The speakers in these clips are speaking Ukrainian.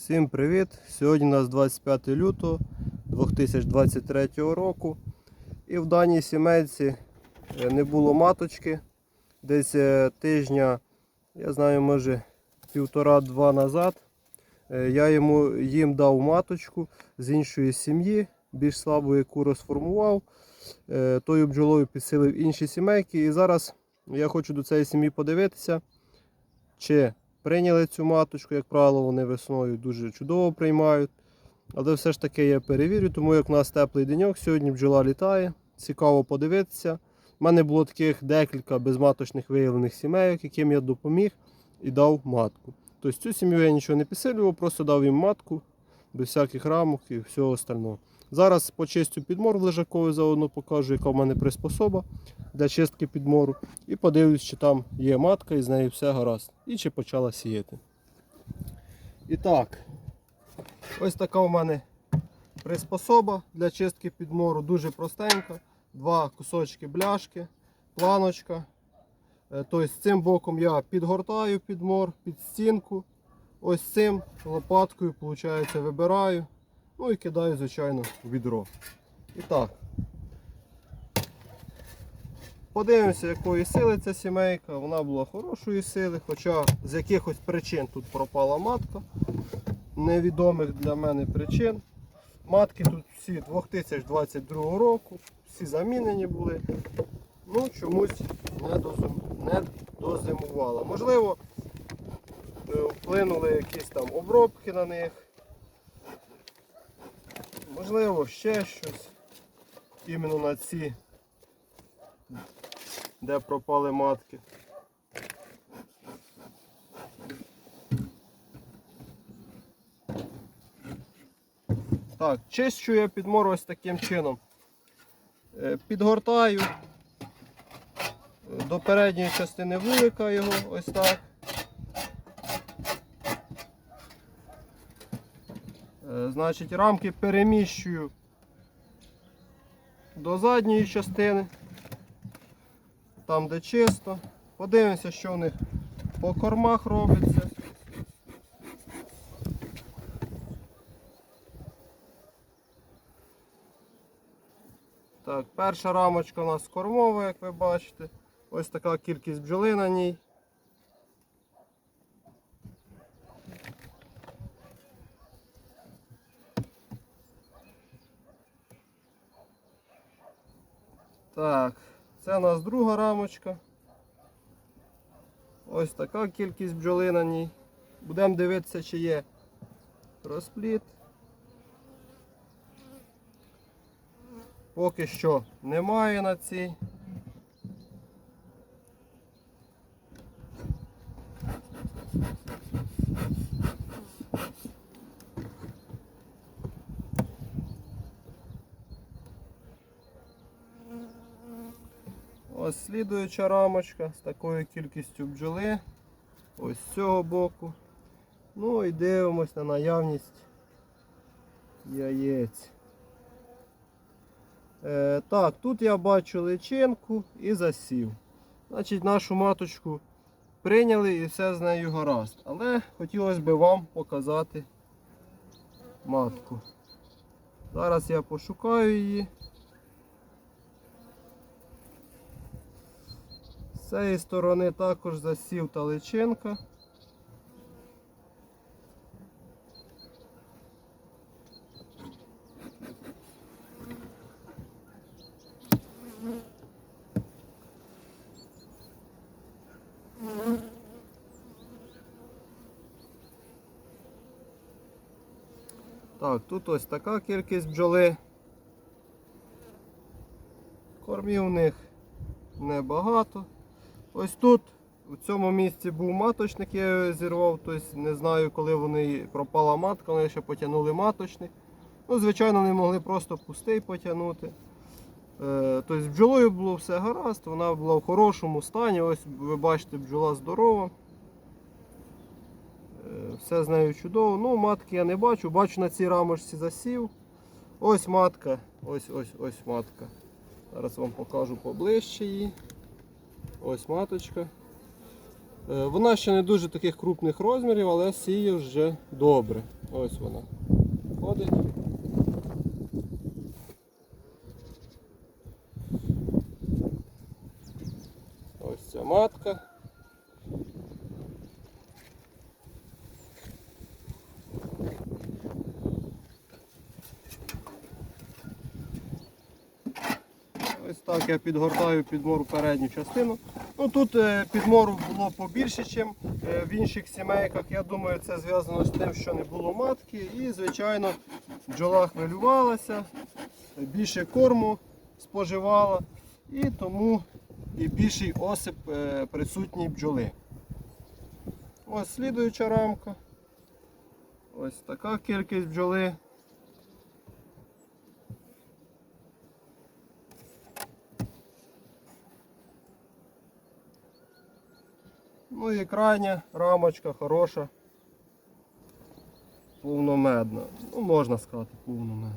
Всім привіт! Сьогодні у нас 25 лютого 2023 року. І в даній сімейці е, не було маточки. Десь е, тижня, я знаю, може півтора-два назад. е, Я йому їм дав маточку з іншої сім'ї, більш слабу, яку розформував. Тою бджолою підсилив інші сімейки. І зараз я хочу до цієї сім'ї подивитися, чи прийняли цю маточку, як правило, вони весною дуже чудово приймають. Але все ж таки я перевірю, тому як у нас теплий деньок, сьогодні бджола літає. Цікаво подивитися. У мене було таких декілька безматочних виявлених сімейок, яким я допоміг і дав матку. Тобто цю сім'ю я нічого не підсилював, просто дав їм матку, без всяких рамок і всього остального. Зараз почистю підмор в лежакові заодно покажу, яка в мене приспособа для чистки підмору. І подивлюсь, чи там є матка і з нею все гаразд. І чи почала сіяти. І так, ось така у мене приспособа для чистки підмору. Дуже простенька. Два кусочки бляшки, планочка. Е, Тобто цим боком я підгортаю підмор під стінку. Ось цим лопаткою, виходить, вибираю. Ну і кидаю, звичайно, в відро. І так. Подивимося, якої сили ця сімейка. Вона була хорошої сили, хоча з якихось причин тут пропала матка. Невідомих для мене причин. Матки тут всі 2022 року, всі замінені були. Ну, чомусь не, дозим... не дозимувала. Можливо, е, вплинули якісь там обробки на них. Можливо, ще щось. Іменно на ці, де пропали матки. Так, чищу я підмор ось таким чином. Е, Підгортаю до передньої частини вулика його ось так. Значить, рамки переміщую до задньої частини, там де чисто. Подивимося, що в них по кормах робиться. Так, перша рамочка у нас кормова, як ви бачите. Ось така кількість бджоли на ній. Так, це у нас друга рамочка. Ось така кількість бджоли на ній. Будемо дивитися, чи є розпліт. Поки що немає на цій. Ось слідуюча рамочка з такою кількістю бджоли. Ось з цього боку. Ну і дивимось на наявність яєць. Е, так, тут я бачу личинку і засів. Значить, нашу маточку прийняли і все з нею гаразд. Але хотілося б вам показати матку. Зараз я пошукаю її. З цієї сторони також засів та личинка. Так, тут ось така кількість бджоли. Кормів у них небагато. Ось тут, у цьому місці був маточник, я його зірвав, тобто не знаю, коли вони пропала матка, вони ще потягнули маточник. Ну, звичайно, не могли просто пустий потягнути. Е, Тобто бджолою було все гаразд, вона була в хорошому стані. Ось ви бачите, бджола здорова. Е, Все з нею чудово. Ну, матки я не бачу, бачу на цій рамочці засів. Ось матка, ось ось ось матка. Зараз вам покажу поближче її. Ось маточка. Е, Вона ще не дуже таких крупних розмірів, але сіє вже добре. Ось вона ходить. Ось ця матка. Ось так я підгортаю підмору передню частину. Ну Тут е, підмору було побільше, ніж в інших сімейках. Я думаю, це зв'язано з тим, що не було матки. І, звичайно, бджола хвилювалася, більше корму споживала і тому і більший осип е, присутній бджоли. Ось слідуюча рамка. Ось така кількість бджоли. Ну і крайня рамочка хороша. Повномедна. Ну, можна сказати, повномедна.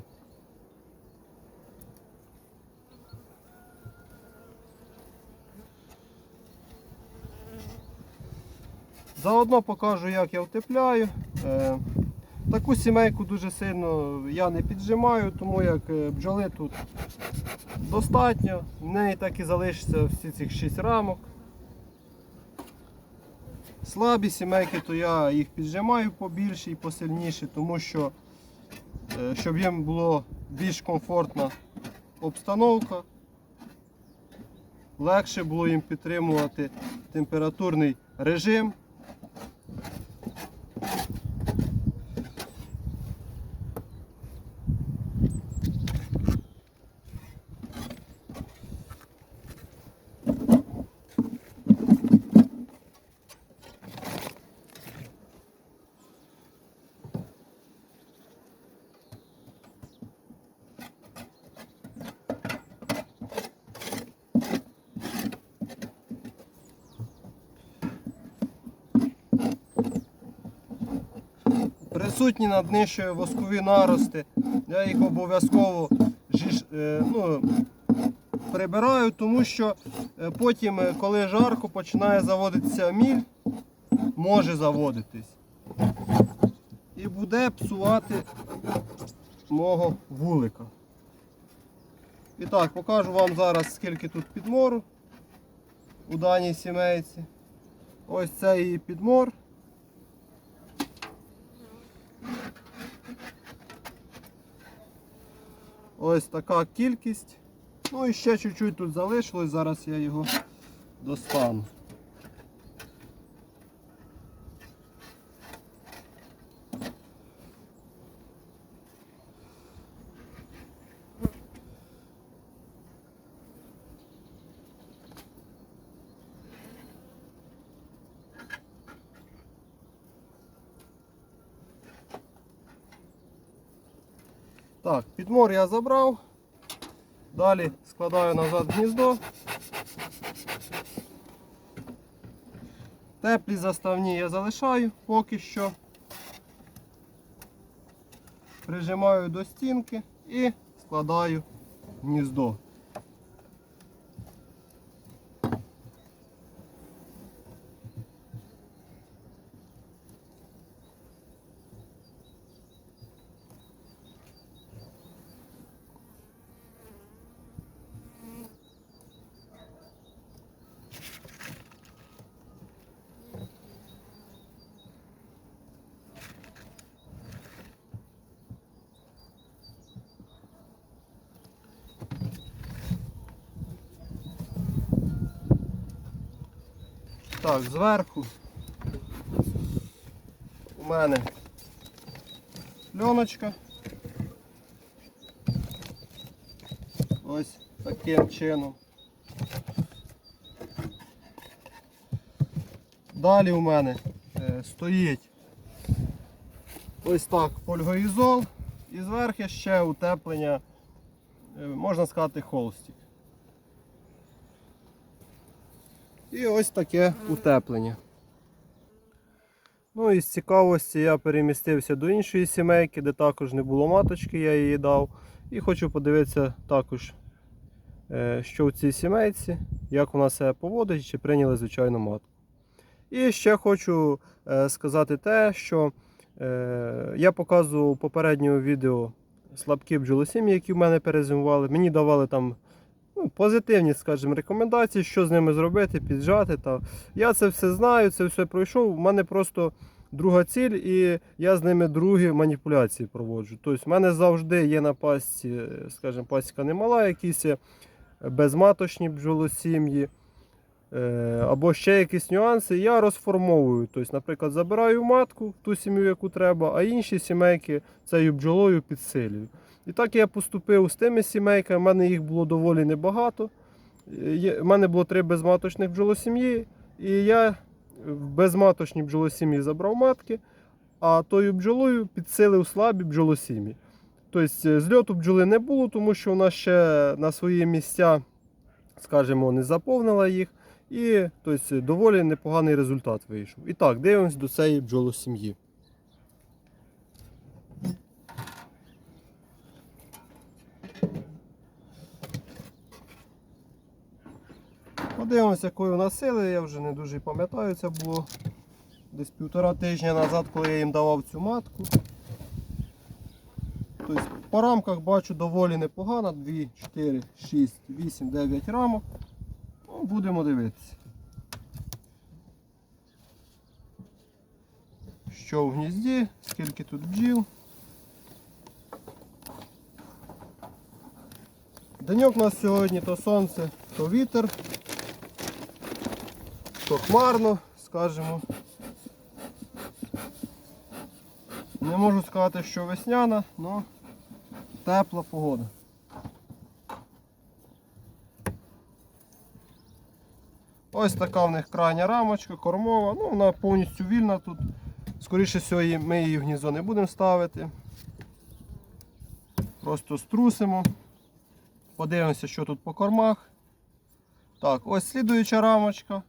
Заодно покажу, як я втепляю. Е, Таку сімейку дуже сильно я не піджимаю, тому як е, бджоли тут достатньо. В неї так і залишиться всі цих 6 рамок. Слабі сімейки, то я їх піджимаю побільше і посильніше, тому що е, щоб їм було більш комфортна обстановка, легше було їм підтримувати температурний режим. Присутні над нижчою воскові нарости. Я їх обов'язково е, ну, прибираю, тому що е, потім, е, коли жарко, починає заводитися міль, може заводитись. І буде псувати мого вулика. І так, покажу вам зараз, скільки тут підмору у даній сімейці. Ось це її підмор. Ось така кількість. Ну і ще чуть-чуть тут залишилось, зараз я його достану. Так, підмор я забрав. Далі складаю назад гніздо. Теплі заставні я залишаю поки що. Прижимаю до стінки і складаю гніздо. Так, зверху у мене льоночка. Ось таким чином. Далі у мене е, стоїть ось так польгоізол і зверху ще утеплення, е, можна сказати, холстик. І ось таке утеплення. Ну і з цікавості я перемістився до іншої сімейки, де також не було маточки, я її дав. І хочу подивитися також, е, що в цій сімейці, як вона себе поводить, чи прийняли звичайну матку. І ще хочу е, сказати те, що е, я показував у попередньому відео слабкі бджолосім'ї, які в мене перезимували. Мені давали там ну, позитивні, скажімо, рекомендації, що з ними зробити, піджати. Та. Я це все знаю, це все пройшов. У мене просто друга ціль, і я з ними другі маніпуляції проводжу. Тобто, в мене завжди є на пасті, скажімо, пасіка немала, якісь безматочні бджолосім'ї. е, Або ще якісь нюанси, я розформовую. Тобто, наприклад, забираю матку ту сім'ю, яку треба, а інші сімейки цією бджолою підсилюю. І так я поступив з тими сімейками, в мене їх було доволі небагато. У мене було три безматочних бджолосім'ї, і я в безматочній бджолосім'ї забрав матки, а тою бджолою підсилив слабі бджолосім'ї. Тобто зльоту бджоли не було, тому що вона ще на свої місця, скажімо, не заповнила їх. І тобто, доволі непоганий результат вийшов. І так, дивимось до цієї бджолосім'ї. Подивимося, якої нас сили, я вже не дуже пам'ятаю, це було десь півтора тижня назад, коли я їм давав цю матку. Тобто по рамках бачу доволі непогано. 2, 4, 6, 8, 9 рамок. Ну, будемо дивитися. Що в гнізді, скільки тут бджіл. Деньок у нас сьогодні то сонце, то вітер, то хмарно, скажімо. Не можу сказати, що весняна, але тепла погода. Ось така в них крайня рамочка, кормова, ну вона повністю вільна тут. Скоріше всього ми її в гніздо не будемо ставити. Просто струсимо. Подивимося, що тут по кормах. Так, ось слідуюча рамочка.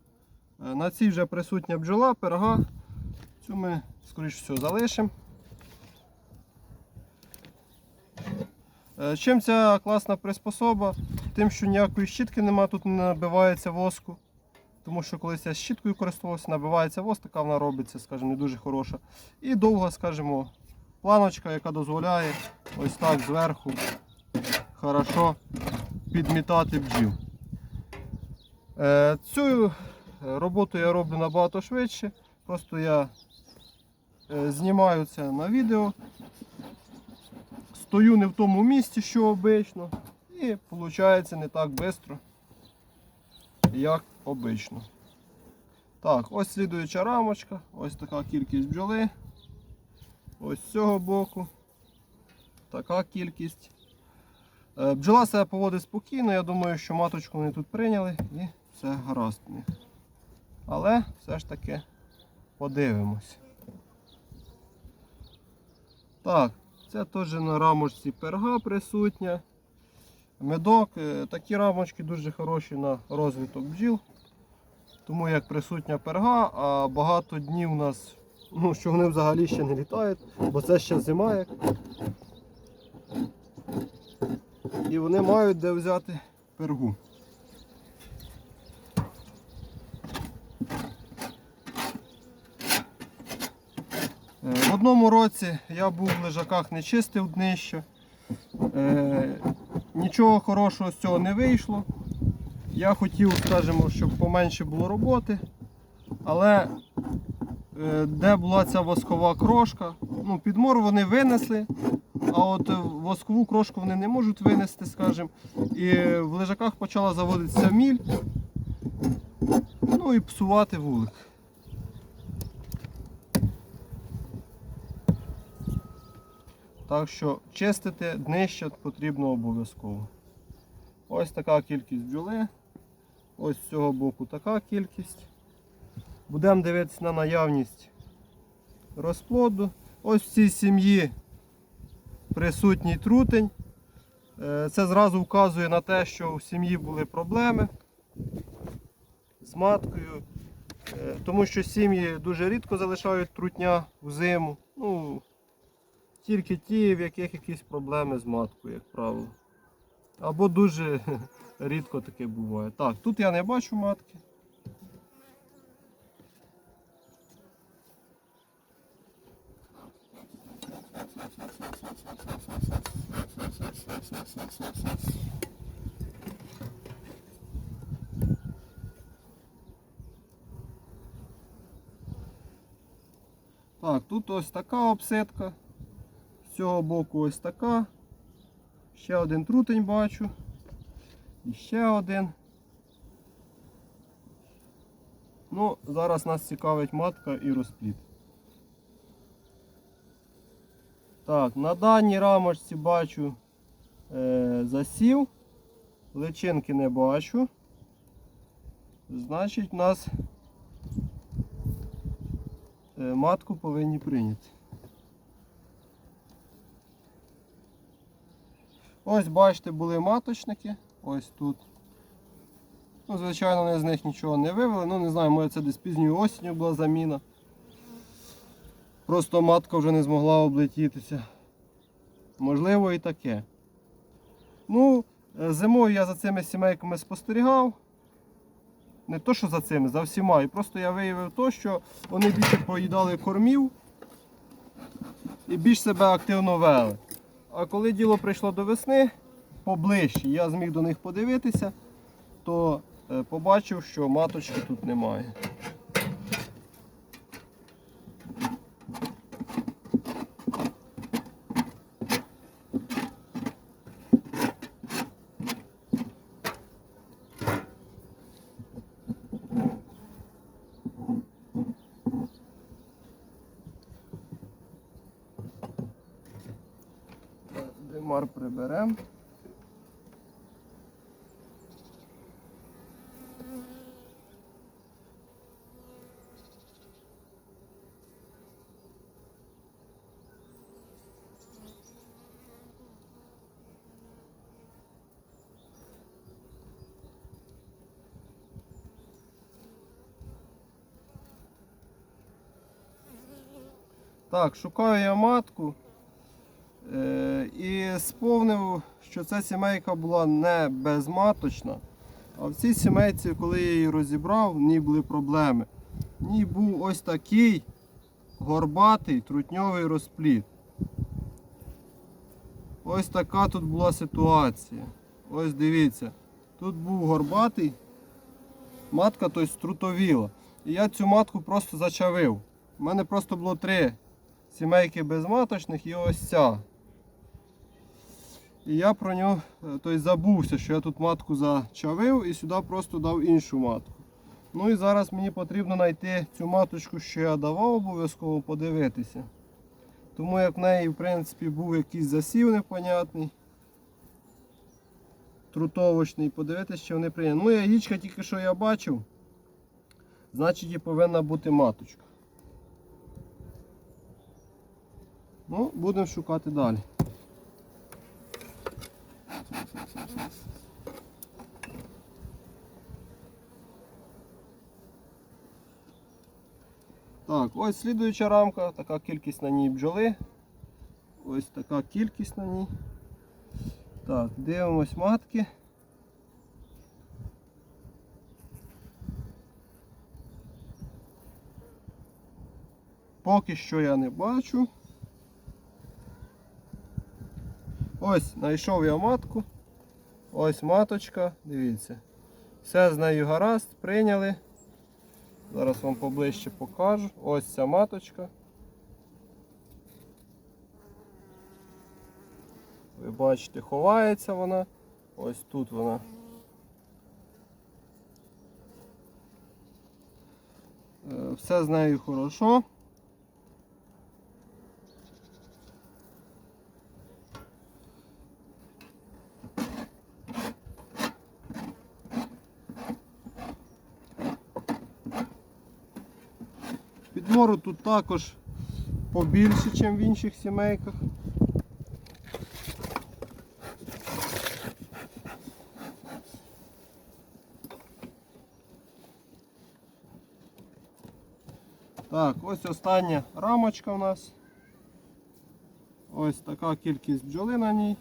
Е, На цій вже присутня бджола, пирога. Цю ми, скоріше всього, залишимо. Е, Чим ця класна приспособа? Тим, що ніякої щітки нема, тут не набивається воску. Тому що колись я з щіткою користувався, набивається воск, така вона робиться, скажімо, не дуже хороша. І довга, скажімо, планочка, яка дозволяє ось так зверху хорошо підмітати бджіл. Е, Цю роботу я роблю набагато швидше. Просто я е, знімаю це на відео. Стою не в тому місці, що обично. І виходить не так швидко, як обично. Так, ось слідуюча рамочка, ось така кількість бджоли. Ось з цього боку. Така кількість. Е, Бджола себе поводить спокійно, я думаю, що маточку вони тут прийняли і все гаразд. Але все ж таки подивимось. Так, це теж на рамочці перга присутня. Медок. Е, Такі рамочки дуже хороші на розвиток бджіл. Тому як присутня перга, а багато днів у нас, ну, що вони взагалі ще не літають, бо це ще зима. як. І вони мають де взяти пергу. В одному році я був в лежаках, не чистив днище. Е, Нічого хорошого з цього не вийшло. Я хотів, скажімо, щоб поменше було роботи. Але е, де була ця воскова крошка, ну, підмор вони винесли, а от е, воскову крошку вони не можуть винести, скажімо. І в лежаках почала заводитися міль, ну і псувати вулик. Так що чистити днище потрібно обов'язково. Ось така кількість бджоли. Ось з цього боку така кількість. Будемо дивитися на наявність розплоду. Ось в цій сім'ї присутній трутень. Е, Це зразу вказує на те, що в сім'ї були проблеми з маткою. Е, Тому що сім'ї дуже рідко залишають трутня в зиму тільки ті, в яких якісь проблеми з маткою, як правило. Або дуже рідко таке буває. Так, тут я не бачу матки. Так, тут ось така обсидка. З цього боку ось така. Ще один трутень бачу. І ще один. Ну, зараз нас цікавить матка і розплід. Так, на даній рамочці бачу е, засів. Личинки не бачу. Значить, у нас е, матку повинні прийняти. Ось бачите, були маточники. Ось тут. Ну, звичайно, вони з них нічого не вивели. Ну, не знаю, може це десь пізньою осінню була заміна. Просто матка вже не змогла облетітися. Можливо і таке. Ну, е, зимою я за цими сімейками спостерігав. Не то, що за цими, за всіма. І просто я виявив то, що вони більше поїдали кормів і більш себе активно вели. А коли діло прийшло до весни, поближче, я зміг до них подивитися, то е, побачив, що маточки тут немає. Димар приберемо. Так, шукаю я матку. Е, і сповнив, що ця сімейка була не безматочна. А в цій сімейці, коли я її розібрав, в ній були проблеми. В ній був ось такий горбатий трутньовий розплід. Ось така тут була ситуація. Ось дивіться. Тут був горбатий, матка тобто, струтовіла. І я цю матку просто зачавив. У мене просто було три сімейки безматочних і ось ця. І я про нього тобто, забувся, що я тут матку зачавив і сюди просто дав іншу матку. Ну і зараз мені потрібно знайти цю маточку, що я давав, обов'язково подивитися. Тому як в неї в принципі був якийсь засів непонятний, трутовочний, подивитися, чи вони прийняли. Ну, яєчка тільки що я бачив, значить і повинна бути маточка. Ну, будемо шукати далі. Ось слідуюча рамка, така кількість на ній бджоли. Ось така кількість на ній. Так, дивимось матки. Поки що я не бачу. Ось, знайшов я матку. Ось маточка, дивіться. Все з нею гаразд, прийняли. Зараз вам поближче покажу. Ось ця маточка. Ви бачите, ховається вона. Ось тут вона. Е, Все з нею хорошо. Підмору тут також побільше, ніж в інших сімейках. Так, ось остання рамочка у нас. Ось така кількість бджоли на ній.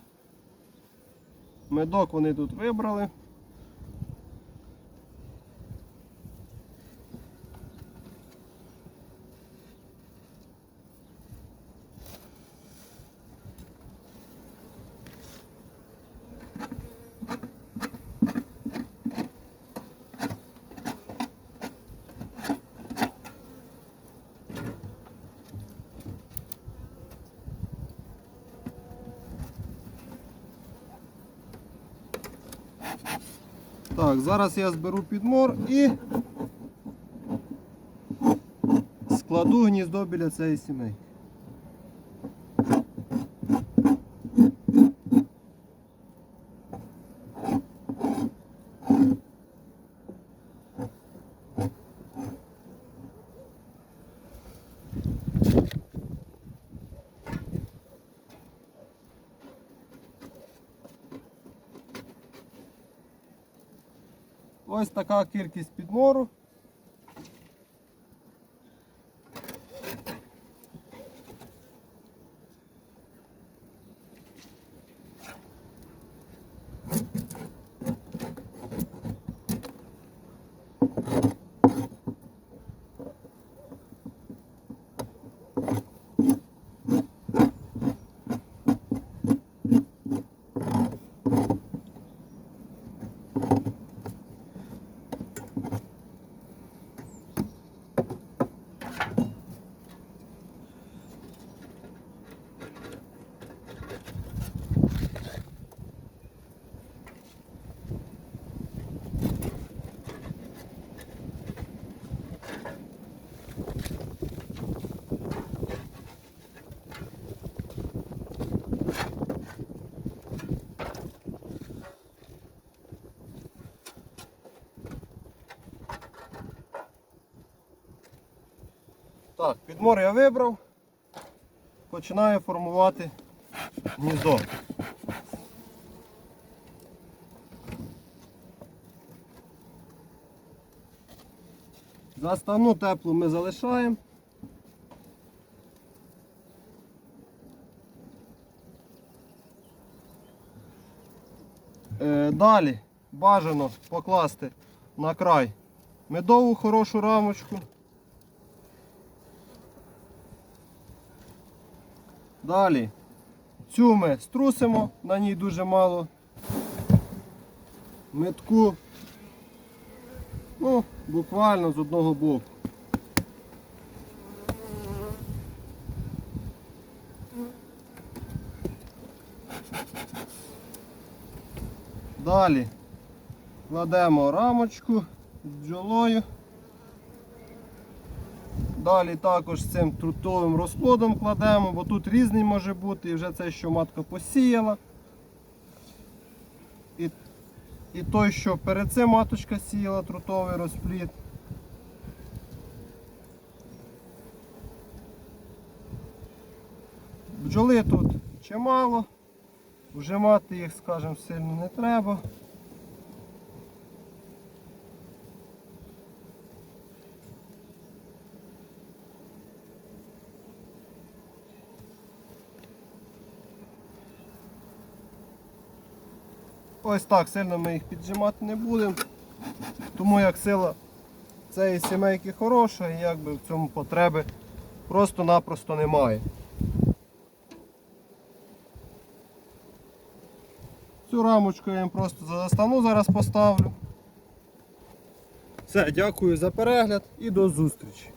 Медок вони тут вибрали. Так, зараз я зберу підмор і складу гніздо біля цієї сімейки. Ось така кількість підмору. Так, підмор я вибрав. Починаю формувати гніздо. Заставну теплу ми залишаємо. Е, Далі бажано покласти на край медову хорошу рамочку. Далі цю ми струсимо, на ній дуже мало метку. Ну, буквально з одного боку. Далі кладемо рамочку з бджолою. Далі також цим трутовим розплодом кладемо, бо тут різний може бути, і вже це, що матка посіяла. І, і той, що перед цим маточка сіяла трутовий розплід. Бджоли тут чимало, вжимати їх, скажімо, сильно не треба. Ось так сильно ми їх піджимати не будемо, тому як сила цієї сімейки хороша і якби в цьому потреби просто-напросто немає. Цю рамочку я їм просто за заставну зараз поставлю. Все, дякую за перегляд і до зустрічі.